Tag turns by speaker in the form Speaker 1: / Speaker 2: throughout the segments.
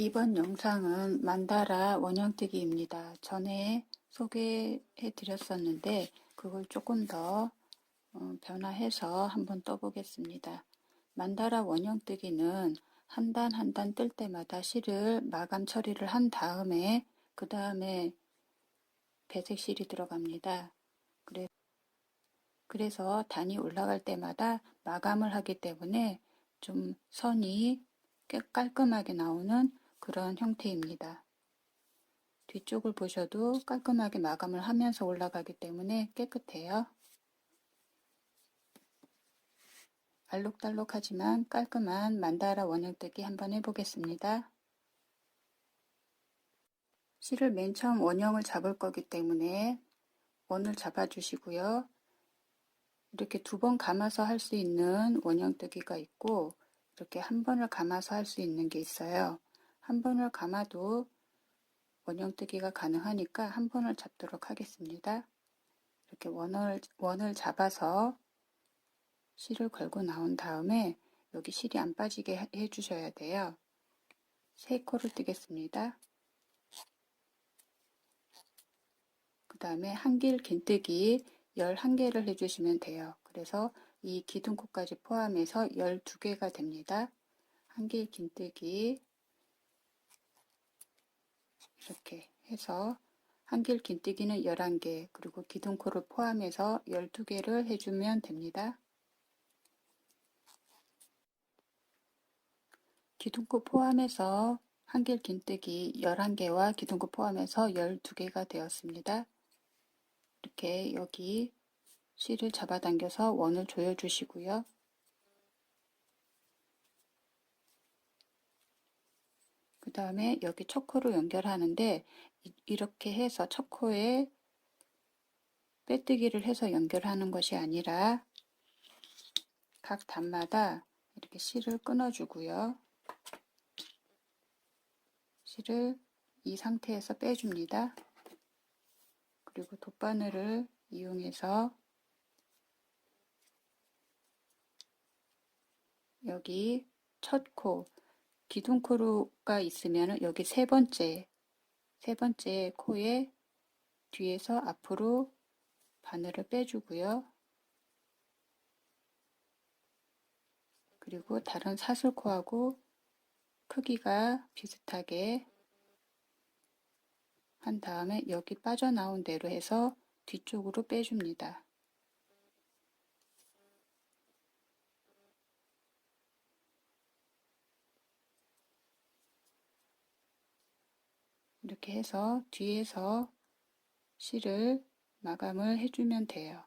Speaker 1: 이번 영상은 만다라 원형뜨기입니다. 전에 소개해 드렸었는데 그걸 조금 더 어, 변화해서 한번 떠보겠습니다. 만다라 원형뜨기는 한 단 한 단 뜰 때마다 실을 마감 처리를 한 다음에 그 다음에 배색 실이 들어갑니다. 그래, 그래서 단이 올라갈 때마다 마감을 하기 때문에 좀 선이 꽤 깔끔하게 나오는 그런 형태입니다. 뒤쪽을 보셔도 깔끔하게 마감을 하면서 올라가기 때문에 깨끗해요. 알록달록하지만 깔끔한 만다라 원형뜨기 한번 해보겠습니다. 실을 맨 처음 원형을 잡을 거기 때문에 원을 잡아주시고요. 이렇게 두 번 감아서 할 수 있는 원형뜨기가 있고 이렇게 한 번을 감아서 할 수 있는 게 있어요. 한 번을 감아도 원형뜨기가 가능하니까 한 번을 잡도록 하겠습니다. 이렇게 원을, 원을 잡아서 실을 걸고 나온 다음에 여기 실이 안 빠지게 해 주셔야 돼요. 세 코를 뜨겠습니다. 그 다음에 한길 긴뜨기 11개를 해주시면 돼요. 그래서 이 기둥코까지 포함해서 12개가 됩니다. 한길 긴뜨기 이렇게 해서 한길 긴뜨기는 11개 그리고 기둥코를 포함해서 12개를 해주면 됩니다. 기둥코 포함해서 한길 긴뜨기 11개와 기둥코 포함해서 12개가 되었습니다. 이렇게 여기 실을 잡아당겨서 원을 조여주시고요. 그 다음에 여기 첫 코로 연결하는데 이렇게 해서 첫 코에 빼뜨기를 해서 연결하는 것이 아니라 각 단마다 이렇게 실을 끊어주고요. 실을 이 상태에서 빼줍니다. 그리고 돗바늘을 이용해서 여기 첫 코, 기둥코가 있으면 여기 세 번째, 세 번째 코에 뒤에서 앞으로 바늘을 빼주고요. 그리고 다른 사슬코하고 크기가 비슷하게 한 다음에 여기 빠져나온 대로 해서 뒤쪽으로 빼줍니다. 이렇게 해서 뒤에서 실을 마감을 해주면 돼요.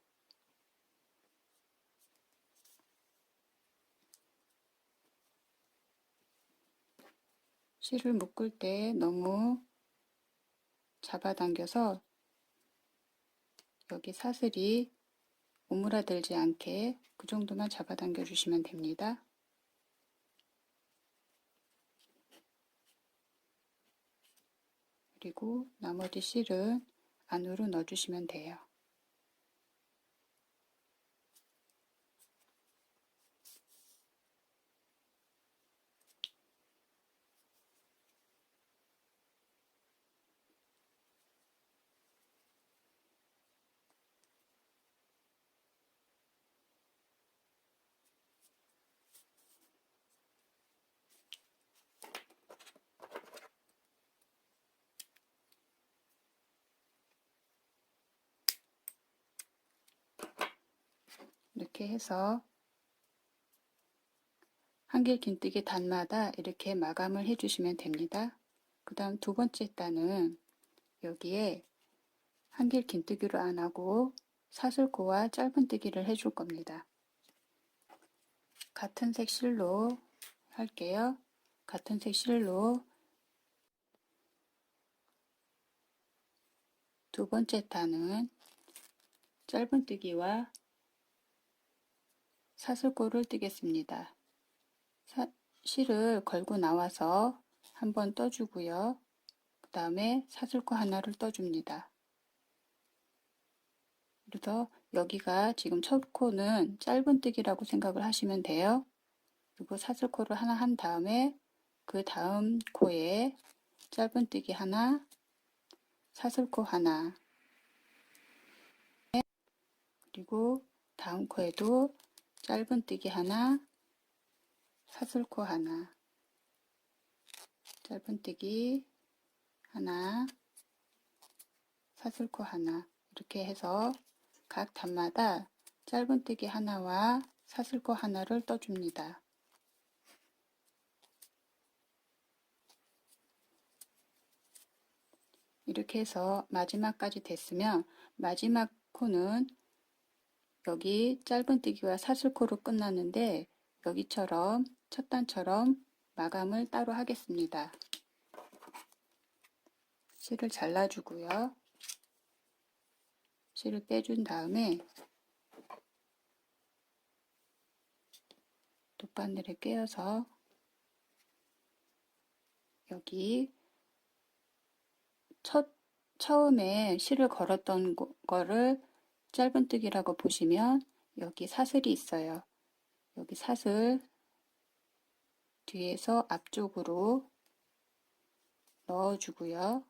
Speaker 1: 실을 묶을 때 너무 잡아당겨서 여기 사슬이 오므라들지 않게 그 정도만 잡아당겨 주시면 됩니다. 그리고 나머지 실은 안으로 넣어주시면 돼요. 이렇게 해서 한길 긴뜨기 단마다 이렇게 마감을 해주시면 됩니다. 그 다음 두 번째 단은 여기에 한길 긴뜨기로 안 하고 사슬코와 짧은뜨기를 해줄 겁니다. 같은 색 실로 할게요. 같은 색 실로 두 번째 단은 짧은뜨기와 사슬코를 뜨겠습니다. 사, 실을 걸고 나와서 한번 떠주고요. 그 다음에 사슬코 하나를 떠줍니다. 그래서 여기가 지금 첫 코는 짧은뜨기라고 생각을 하시면 돼요. 그리고 사슬코를 하나 한 다음에 그 다음 코에 짧은뜨기 하나, 사슬코 하나, 그리고 다음 코에도 짧은뜨기 하나, 사슬코 하나, 짧은뜨기 하나, 사슬코 하나 이렇게 해서 각 단마다 짧은뜨기 하나와 사슬코 하나를 떠줍니다. 이렇게 해서 마지막까지 됐으면 마지막 코는 여기 짧은뜨기와 사슬코로 끝났는데 여기처럼 첫 단처럼 마감을 따로 하겠습니다. 실을 잘라주고요. 실을 빼준 다음에 돗바늘에 꿰어서 여기 첫 처음에 실을 걸었던 거- 거를 짧은뜨기라고 보시면 여기 사슬이 있어요. 여기 사슬 뒤에서 앞쪽으로 넣어주고요.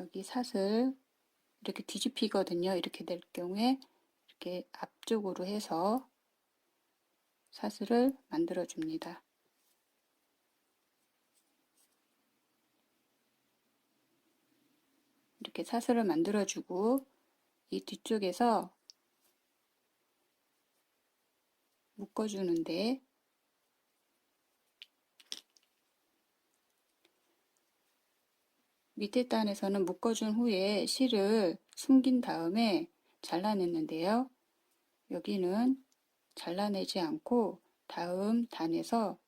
Speaker 1: 여기 사슬 이렇게 뒤집히거든요. 이렇게 될 경우에 이렇게 앞쪽으로 해서 사슬을 만들어 줍니다. 이렇게 사슬을 만들어 주고 이 뒤쪽에서 묶어 주는데 밑에 단에서는 묶어준 후에 실을 숨긴 다음에 잘라냈는데요. 여기는 잘라내지 않고 다음 단에서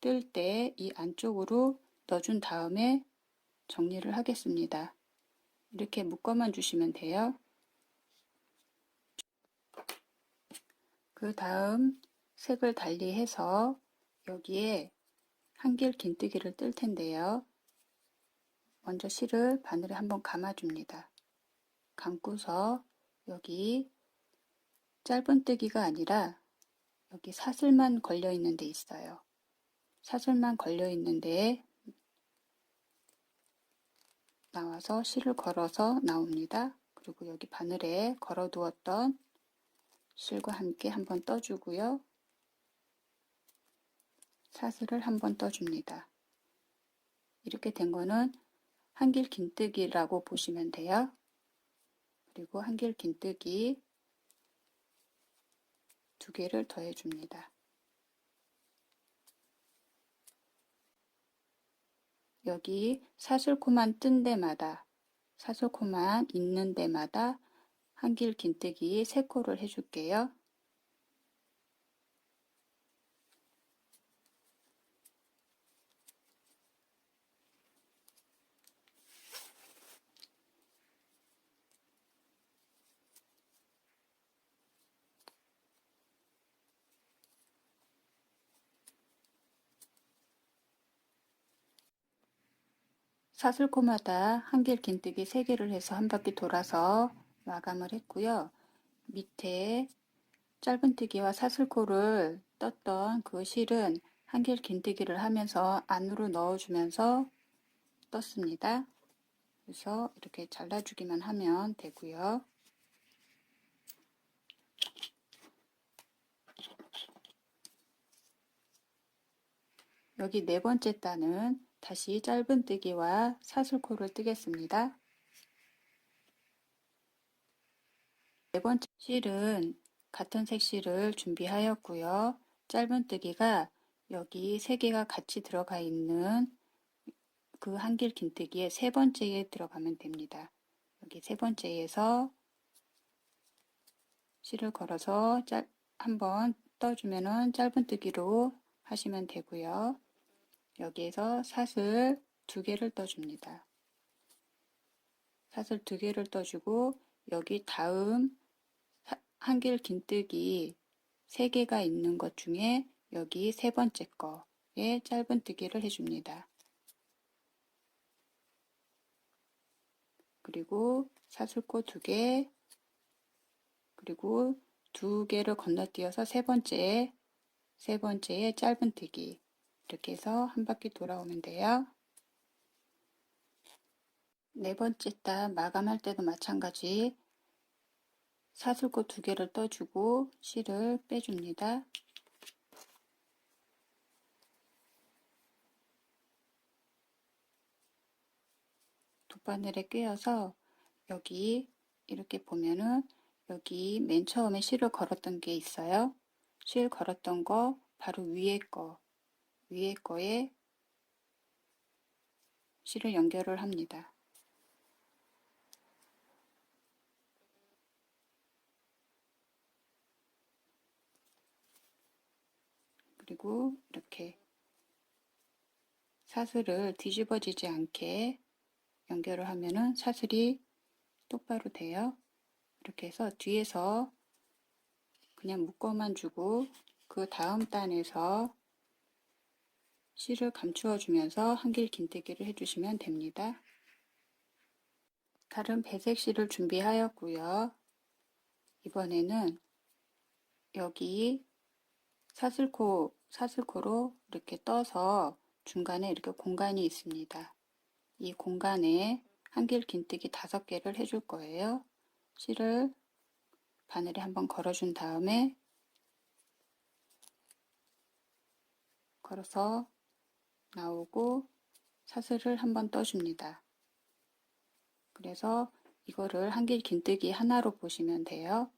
Speaker 1: 뜰 때 이 안쪽으로 넣어준 다음에 정리를 하겠습니다. 이렇게 묶어만 주시면 돼요. 그 다음 색을 달리해서 여기에 한길 긴뜨기를 뜰 텐데요. 먼저 실을 바늘에 한번 감아줍니다. 감고서 여기 짧은뜨기가 아니라 여기 사슬만 걸려 있는 데 있어요. 사슬만 걸려 있는데 나와서 실을 걸어서 나옵니다. 그리고 여기 바늘에 걸어 두었던 실과 함께 한번 떠주고요. 사슬을 한번 떠줍니다. 이렇게 된 거는 한길 긴뜨기라고 보시면 돼요. 그리고 한길 긴뜨기 두 개를 더해 줍니다. 여기 사슬코만 뜬 데마다 사슬코만 있는 데마다 한길 긴뜨기 세 코를 해줄게요. 사슬코마다 한길 긴뜨기 3개를 해서 한 바퀴 돌아서 마감을 했고요. 밑에 짧은뜨기와 사슬코를 떴던 그 실은 한길 긴뜨기를 하면서 안으로 넣어주면서 떴습니다. 그래서 이렇게 잘라주기만 하면 되고요. 여기 네 번째 단은 다시 짧은뜨기와 사슬코를 뜨겠습니다. 네 번째 실은 같은 색 실을 준비하였고요. 짧은뜨기가 여기 세 개가 같이 들어가 있는 그 한길 긴뜨기에 세 번째에 들어가면 됩니다. 여기 세 번째에서 실을 걸어서 짧, 한번 떠주면은 짧은뜨기로 하시면 되고요. 여기에서 사슬 두 개를 떠줍니다. 사슬 두 개를 떠주고 여기 다음 한길 긴뜨기 세 개가 있는 것 중에 여기 세 번째 거에 짧은뜨기를 해줍니다. 그리고 사슬코 두 개, 그리고 두 개를 건너뛰어서 세 번째 세 번째에 짧은뜨기 이렇게 해서 한 바퀴 돌아오면 돼요. 네 번째 단 마감할 때도 마찬가지 사슬꽃 두 개를 떠주고 실을 빼줍니다. 돗바늘에 꿰어서 여기 이렇게 보면은 여기 맨 처음에 실을 걸었던 게 있어요. 실 걸었던 거 바로 위에 거 위에 거에 실을 연결을 합니다. 그리고 이렇게 사슬을 뒤집어지지 않게 연결을 하면은 사슬이 똑바로 돼요. 이렇게 해서 뒤에서 그냥 묶어만 주고 그 다음 단에서 실을 감추어 주면서 한길 긴뜨기를 해주시면 됩니다. 다른 배색 실을 준비하였고요. 이번에는 여기 사슬코, 사슬코로 이렇게 떠서 중간에 이렇게 공간이 있습니다. 이 공간에 한길 긴뜨기 다섯 개를 해줄 거예요. 실을 바늘에 한번 걸어준 다음에 걸어서 나오고 사슬을 한번 떠줍니다. 그래서 이거를 한길 긴뜨기 하나로 보시면 돼요.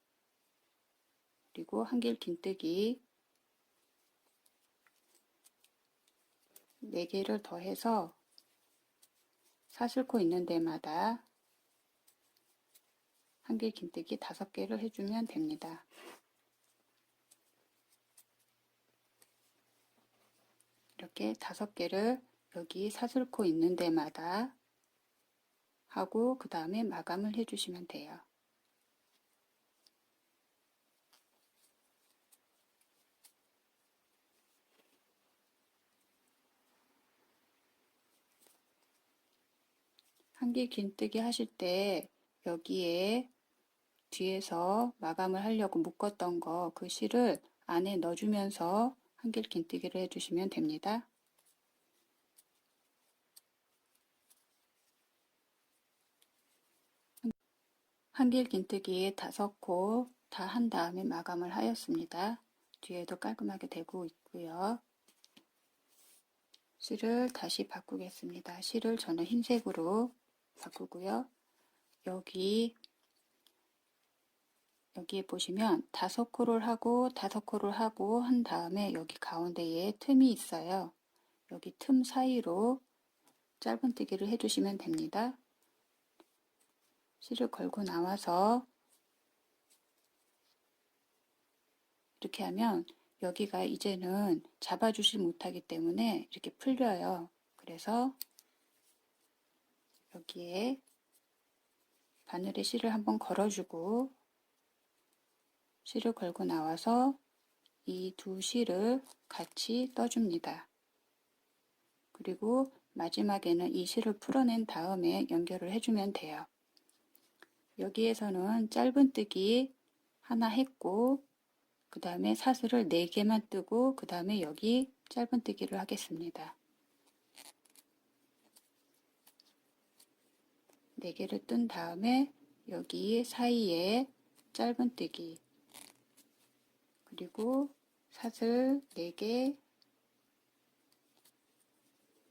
Speaker 1: 그리고 한길 긴뜨기 4개를 더해서 사슬코 있는 데마다 한길 긴뜨기 5개를 해주면 됩니다. 이렇게 5개를 여기 사슬코 있는 데마다 하고 그 다음에 마감을 해주시면 돼요. 한길 긴뜨기 하실 때 여기에 뒤에서 마감을 하려고 묶었던 거 그 실을 안에 넣어주면서 한길 긴뜨기를 해주시면 됩니다. 한길 긴뜨기 다섯 코 다 한 다음에 마감을 하였습니다. 뒤에도 깔끔하게 되고 있고요. 실을 다시 바꾸겠습니다. 실을 저는 흰색으로 바꾸고요. 여기 여기에 보시면 다섯 코를 하고 다섯 코를 하고 한 다음에 여기 가운데에 틈이 있어요. 여기 틈 사이로 짧은뜨기를 해주시면 됩니다. 실을 걸고 나와서 이렇게 하면 여기가 이제는 잡아주지 못하기 때문에 이렇게 풀려요. 그래서 여기에 바늘에 실을 한번 걸어주고 실을 걸고 나와서 이 두 실을 같이 떠줍니다. 그리고 마지막에는 이 실을 풀어낸 다음에 연결을 해주면 돼요. 여기에서는 짧은뜨기 하나 했고 그 다음에 사슬을 4개만 뜨고 그 다음에 여기 짧은뜨기를 하겠습니다. 4개를 뜬 다음에 여기 사이에 짧은뜨기 그리고 사슬 4개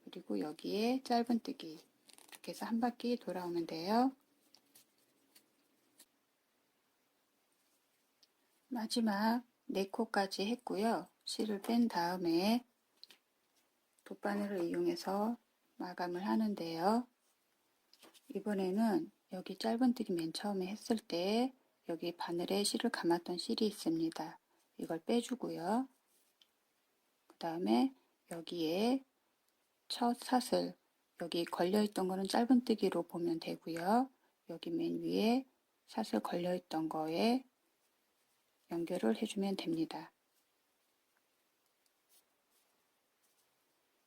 Speaker 1: 그리고 여기에 짧은뜨기 이렇게 해서 한 바퀴 돌아오면 돼요. 마지막 4코까지 했고요. 실을 뺀 다음에 돗바늘을 이용해서 마감을 하는데요. 이번에는 여기 짧은뜨기 맨 처음에 했을 때 여기 바늘에 실을 감았던 실이 있습니다. 이걸 빼주고요. 그 다음에 여기에 첫 사슬 여기 걸려있던 거는 짧은뜨기로 보면 되고요. 여기 맨 위에 사슬 걸려있던 거에 연결을 해주면 됩니다.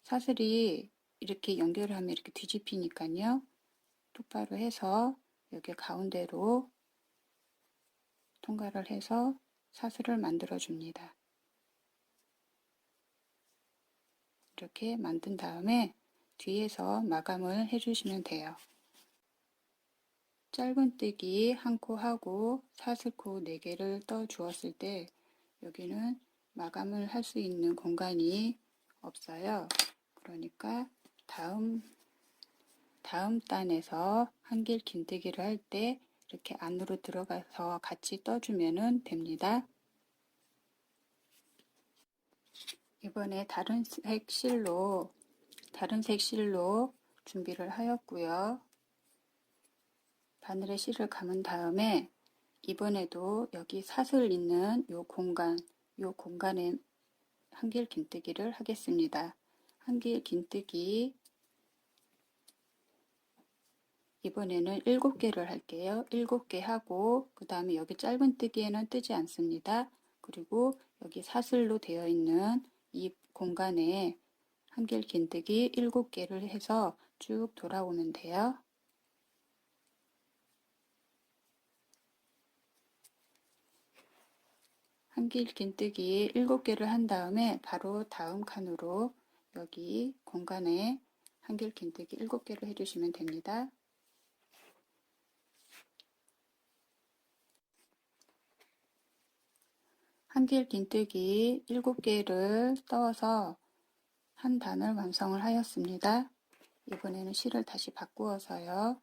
Speaker 1: 사슬이 이렇게 연결을 하면 이렇게 뒤집히니까요. 똑바로 해서 여기 가운데로 통과를 해서 사슬을 만들어 줍니다. 이렇게 만든 다음에 뒤에서 마감을 해주시면 돼요. 짧은뜨기 한 코 하고 사슬코 4개를 떠 주었을 때 여기는 마감을 할 수 있는 공간이 없어요. 그러니까 다음 다음 단에서 한길 긴뜨기를 할 때 이렇게 안으로 들어가서 같이 떠주면 됩니다. 이번에 다른 색 실로 다른 색 실로 준비를 하였고요. 바늘에 실을 감은 다음에 이번에도 여기 사슬 있는 요 공간, 요 공간에 한길 긴뜨기를 하겠습니다. 한길 긴뜨기 이번에는 7개를 할게요. 7개 하고 그 다음에 여기 짧은뜨기에는 뜨지 않습니다. 그리고 여기 사슬로 되어 있는 이 공간에 한길 긴뜨기 7개를 해서 쭉 돌아오면 돼요. 한길 긴뜨기 7개를 한 다음에 바로 다음 칸으로 여기 공간에 한길 긴뜨기 7개를 해주시면 됩니다. 한길 긴뜨기 7개를 떠서 한 단을 완성을 하였습니다. 이번에는 실을 다시 바꾸어서요.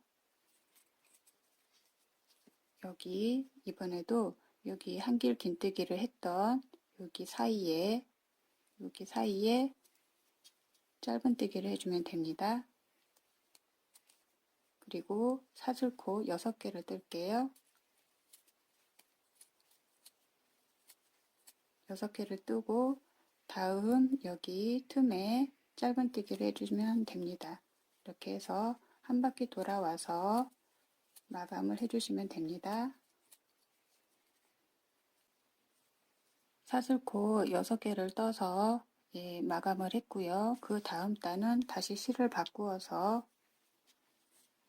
Speaker 1: 여기 이번에도 여기 한길 긴뜨기를 했던 여기 사이에 여기 사이에 짧은 뜨기를 해주면 됩니다. 그리고 사슬코 6개를 뜰게요. 6개를 뜨고 다음 여기 틈에 짧은뜨기를 해주시면 됩니다. 이렇게 해서 한 바퀴 돌아와서 마감을 해주시면 됩니다. 사슬코 6개를 떠서 예, 마감을 했고요. 그 다음 단은 다시 실을 바꾸어서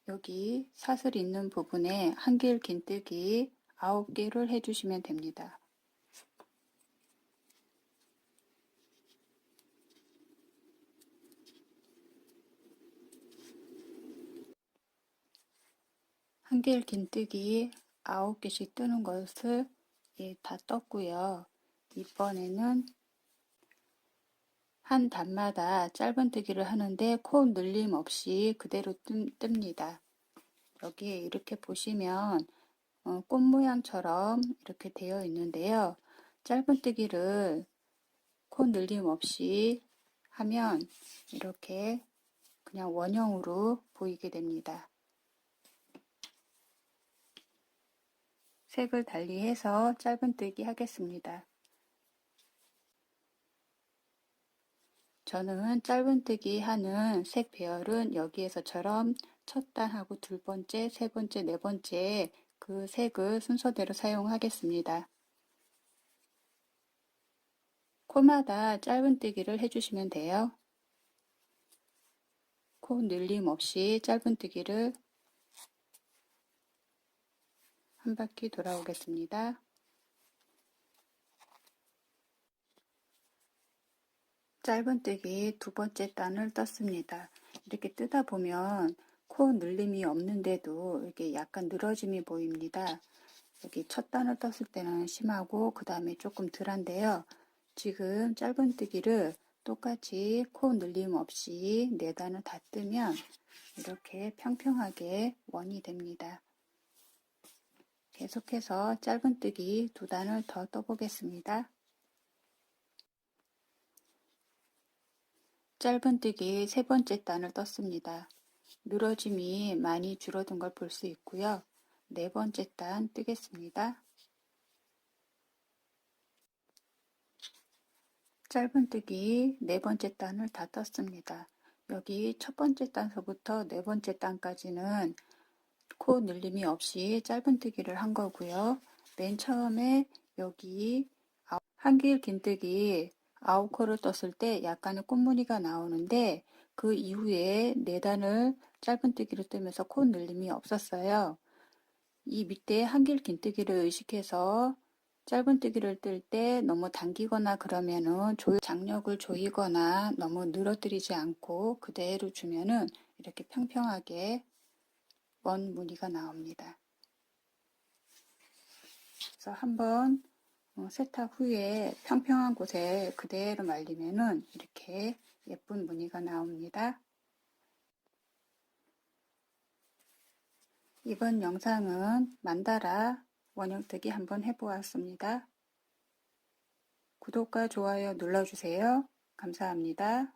Speaker 1: 여기 사슬 있는 부분에 한길 긴뜨기 9개를 해주시면 됩니다. 한길 긴뜨기 9개씩 뜨는 것을 예, 다 떴고요. 이번에는 한 단마다 짧은뜨기를 하는데 코 늘림 없이 그대로 뜹니다. 여기에 이렇게 보시면 어, 꽃 모양처럼 이렇게 되어 있는데요. 짧은뜨기를 코 늘림 없이 하면 이렇게 그냥 원형으로 보이게 됩니다. 색을 달리해서 짧은뜨기 하겠습니다. 저는 짧은뜨기 하는 색 배열은 여기에서처럼 첫 단하고 둘 번째, 세 번째, 네 번째 그 색을 순서대로 사용하겠습니다. 코마다 짧은뜨기를 해주시면 돼요. 코 늘림 없이 짧은뜨기를 한 바퀴 돌아오겠습니다. 짧은뜨기 두 번째 단을 떴습니다. 이렇게 뜨다 보면 코 늘림이 없는데도 이렇게 약간 늘어짐이 보입니다. 여기 첫 단을 떴을 때는 심하고 그 다음에 조금 덜한데요. 지금 짧은뜨기를 똑같이 코 늘림 없이 네 단을 다 뜨면 이렇게 평평하게 원이 됩니다. 계속해서 짧은뜨기 두 단을 더 떠보겠습니다. 짧은뜨기 세 번째 단을 떴습니다. 늘어짐이 많이 줄어든 걸 볼 수 있고요. 네 번째 단 뜨겠습니다. 짧은뜨기 네 번째 단을 다 떴습니다. 여기 첫 번째 단서부터 네 번째 단까지는 코 늘림이 없이 짧은뜨기를 한 거고요. 맨 처음에 여기 한길 긴뜨기 아홉 코를 떴을 때 약간의 꽃무늬가 나오는데 그 이후에 네 단을 짧은뜨기로 뜨면서 코 늘림이 없었어요. 이 밑에 한길 긴뜨기를 의식해서 짧은뜨기를 뜰 때 너무 당기거나 그러면은 조- 장력을 조이거나 너무 늘어뜨리지 않고 그대로 주면은 이렇게 평평하게 원 무늬가 나옵니다. 그래서 한번 어, 세탁 후에 평평한 곳에 그대로 말리면은 이렇게 예쁜 무늬가 나옵니다. 이번 영상은 만다라 원형뜨기 한번 해보았습니다. 구독과 좋아요 눌러주세요. 감사합니다.